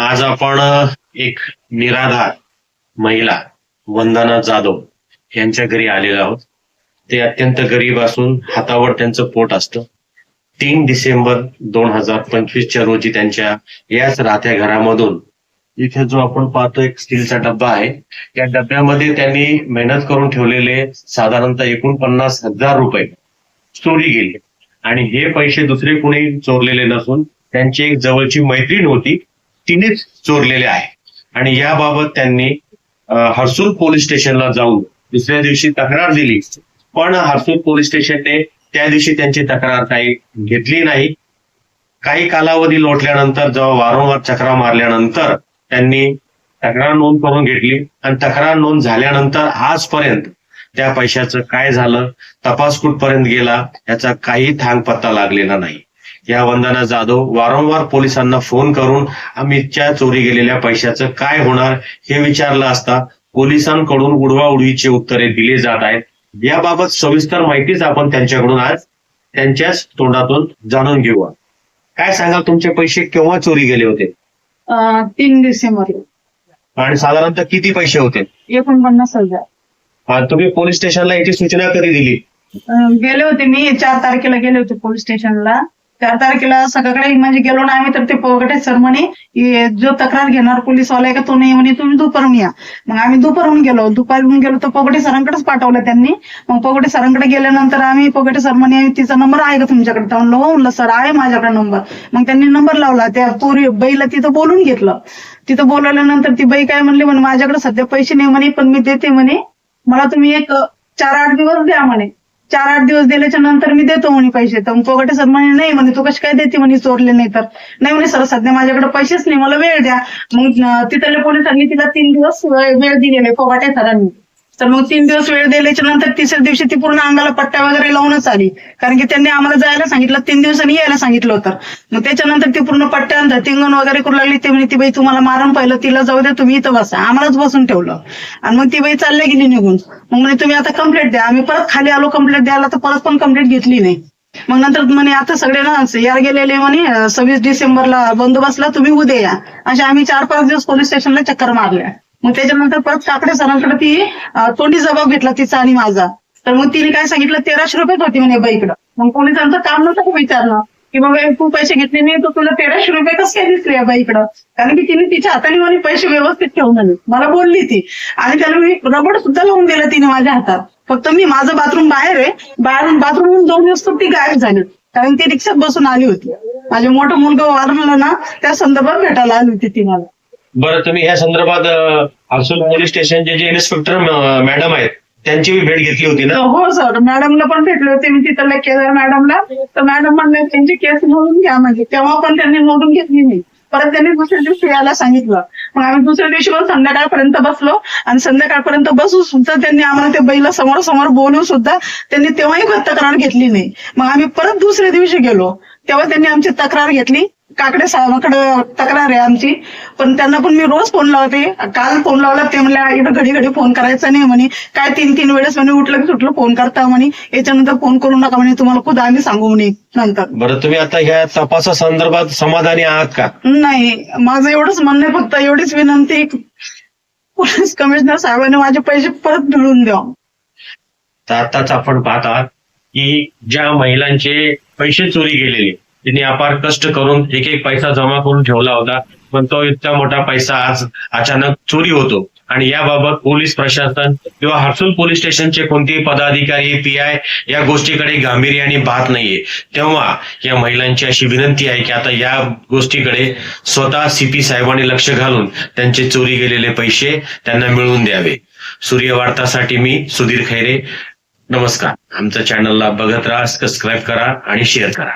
आज आपण एक निराधार महिला वंदना जाधव यांच्या घरी आलेलो आहोत. ते अत्यंत गरीब असून हातावर त्यांचं पोट असतं. तीन डिसेंबर दोन हजार पंचवीसच्या रोजी त्यांच्या याच राहत्या घरामधून इथे जो आपण पाहतो एक स्टीलचा डब्बा आहे. त्या डब्यामध्ये त्यांनी मेहनत करून ठेवलेले साधारणतः एकोणपन्नास हजार रुपये चोरी गेले आणि हे पैसे दुसरे कुणी चोरलेले नसून त्यांची एक जवळची मैत्रीण होती. तिनेच चोरलेले आहे. आणि याबाबत त्यांनी हर्सूल पोलीस स्टेशनला जाऊन दुसऱ्या दिवशी तक्रार दिली. पण हर्सूल पोलीस स्टेशनने त्या दिवशी त्यांची तक्रार काही घेतली नाही. काही कालावधी लोटल्यानंतर जेव्हा वारंवार चक्रा मारल्यानंतर त्यांनी तक्रार नोंद करून घेतली. आणि तक्रार नोंद झाल्यानंतर आजपर्यंत त्या पैशाचं काय झालं तपास कुठपर्यंत गेला याचा काही थांग पत्ता लागलेला नाही. या वंदना जाधव वारंवार पोलिसांना फोन करून अमितच्या चोरी गेलेल्या पैशाचं काय होणार हे विचारलं असता पोलिसांकडून उडवाउडवीची उत्तरे दिली जात आहेत. याबाबत सविस्तर माहितीच आपण त्यांच्याकडून आज त्यांच्याच तोंडातून जाणून घेऊया काय सांगाल तुमचे पैसे केव्हा चोरी गेले होते? तीन डिसेंबर आणि साधारणतः किती पैसे होते? एकोणपन्नास हजार. तुम्ही पोलीस स्टेशनला याची सूचना कधी दिली? गेले होते मी चार तारखेला गेले होते पोलीस स्टेशनला. चार तारखेला सगळीकडे म्हणजे गेलो ना आम्ही तर ते पोगटे सर म्हणे जो तक्रार घेणार पोलीसवाला का तो नाही? म्हणे तुम्ही दुपारून या. मग आम्ही दुपारून गेलो. दुपारून गेलो तर पोगटे सरांकडेच पाठवलं त्यांनी. मग पोगटे सरांकडे गेल्यानंतर आम्ही पोगटे सर म्हणे तिचा नंबर आहे का तुमच्याकडे? तर म्हणलं हो म्हणलं सर आहे माझ्याकडे नंबर. मग त्यांनी नंबर लावला. त्या पोरी बाईला तिथं बोलून घेतलं. तिथं बोलवल्यानंतर ती बाई काय म्हणली म्हणे माझ्याकडे सध्या पैसे नाही म्हणे पण मी देते म्हणे. मला तुम्ही एक चार आठ दिवस द्या म्हणे. चार आठ दिवस दिल्याच्या नंतर मी देतो म्हणे पैसे. तर मग पोगटे सर म्हणे नाही म्हणे तू कशी काय देते म्हणे चोरले नाही तर? नाही म्हणे सर सध्या माझ्याकडे पैसेच नाही मला वेळ द्या. मग तिथल्या पोलिसांनी तिला तीन दिवस वेळ वेळ दिलेले पोगाटे सरांनी तर मग तीन दिवस वेळ दिल्याच्या नंतर तिसऱ्या दिवशी ती पूर्ण अंगाला पट्ट्या वगैरे लावूनच आली. कारण की त्यांनी आम्हाला जायला सांगितलं तीन दिवसांनी यायला सांगितलं होतं. मग त्याच्यानंतर ती पूर्ण पट्ट्या धतिंगण वगैरे करू लागली. ते म्हणे ती बाई तुम्हाला मारून पाहिलं तिला जाऊ द्या तुम्ही इथं बसा. आम्हालाच बसून ठेवलं. आणि मग ती बाई चालल्या गेली निघून. मग म्हणे तुम्ही आता कंप्लेंट द्या. आम्ही परत खाली आलो कंप्लेंट द्यायला तर परत पण कंप्लेंट घेतली नाही. मग नंतर म्हणे आता सगळे ना यार गेलेले म्हणे सव्वीस डिसेंबरला बंदोबस्तला तुम्ही उद्या या. अशा आम्ही चार पाच दिवस पोलीस स्टेशनला चक्कर मारल्या. मग त्याच्यानंतर परत काकडे सरांकडे ती तोंडी जबाब घेतला तिचा आणि माझा. तर मग तिने काय सांगितलं तेराशे रुपयेच होती म्हणे बाईकडं मग कोणी त्यांचं काम नव्हतं का विचारणं? की बाबा तू पैसे घेतले नाही तर तुला तेराशे रुपये कसं काय दिसले या बाईकडं कारण की तिने तिच्या हाताने मला पैसे व्यवस्थित ठेवून आले मला बोलली ती. आणि त्याला मी रबड सुद्धा लावून दिलं तिने माझ्या हातात. फक्त मी माझं बाथरूम बाहेर आहे. बाहेरून बाथरूम दोन दिवस तर ती गायब झाली. कारण ती रिक्षात बसून आली होती. माझे मोठं मुलगा वारला ना त्या संदर्भात भेटायला आली होती ती मला. बरं तुम्ही या संदर्भात अ, पोलीस स्टेशनचे जे इन्स्पेक्टर मॅडम आहेत त्यांची भेट घेतली होती ना? हो सर. मॅडमला पण भेटले होते. मी तिथल्या केदार मॅडमला तर मॅडम म्हणले त्यांची केस नोंदून घ्या म्हणजे. तेव्हा पण त्यांनी नोंदून घेतली नाही. परत त्यांनी दुसऱ्या दिवशी यायला सांगितलं. मग आम्ही दुसऱ्या दिवशी पण संध्याकाळपर्यंत बसलो. आणि संध्याकाळपर्यंत बसून सुद्धा त्यांनी आम्हाला त्या बैला समोर समोर बोलून सुद्धा त्यांनी तेव्हाही तक्रार घेतली नाही. मग आम्ही परत दुसऱ्या दिवशी गेलो. तेव्हा त्यांनी आमची तक्रार घेतली. काकडे साहेबाकडे तक्रार आहे आमची. पण त्यांना पण मी रोज फोन लावते. काल फोन लावला ते म्हणले इकडे घडी घडी फोन करायचा नाही म्हणे. काय तीन तीन वेळेस म्हणे उठलं की सुटलं फोन करता म्हणे. याच्यानंतर फोन करू नका म्हणे. तुम्हाला खुद आम्ही सांगू म्हणे नंतर. बरं तुम्ही आता ह्या तपासा संदर्भात समाधानी आहात का? नाही. माझं एवढंच म्हणणं आहे फक्त एवढीच विनंती की पोलीस कमिशनर साहेबांनी माझे पैसे परत मिळवून द्या तर आताच आपण पाहत आहात की ज्या महिलांचे पैसे चोरी गेलेले तिने अपार कष्ट करून एक एक पैसा जमा करून ठेवला होता. पण तो इतका मोठा पैसा आज अचानक चोरी होतो. आणि याबाबत पोलीस प्रशासन किंवा हर्सुल पोलीस स्टेशनचे कोणतेही पदाधिकारी पी आय या गोष्टीकडे गांभीर्याने पाहत नाहीये. तेव्हा या महिलांची अशी विनंती आहे की आता या गोष्टीकडे स्वतः सीपी साहेबांनी लक्ष घालून त्यांचे चोरी गेलेले पैसे त्यांना मिळवून द्यावे. सूर्यवार्तासाठी मी सुधीर खैरे. नमस्कार. आमच्या चॅनलला बघत राहा सबस्क्राईब करा आणि शेअर करा.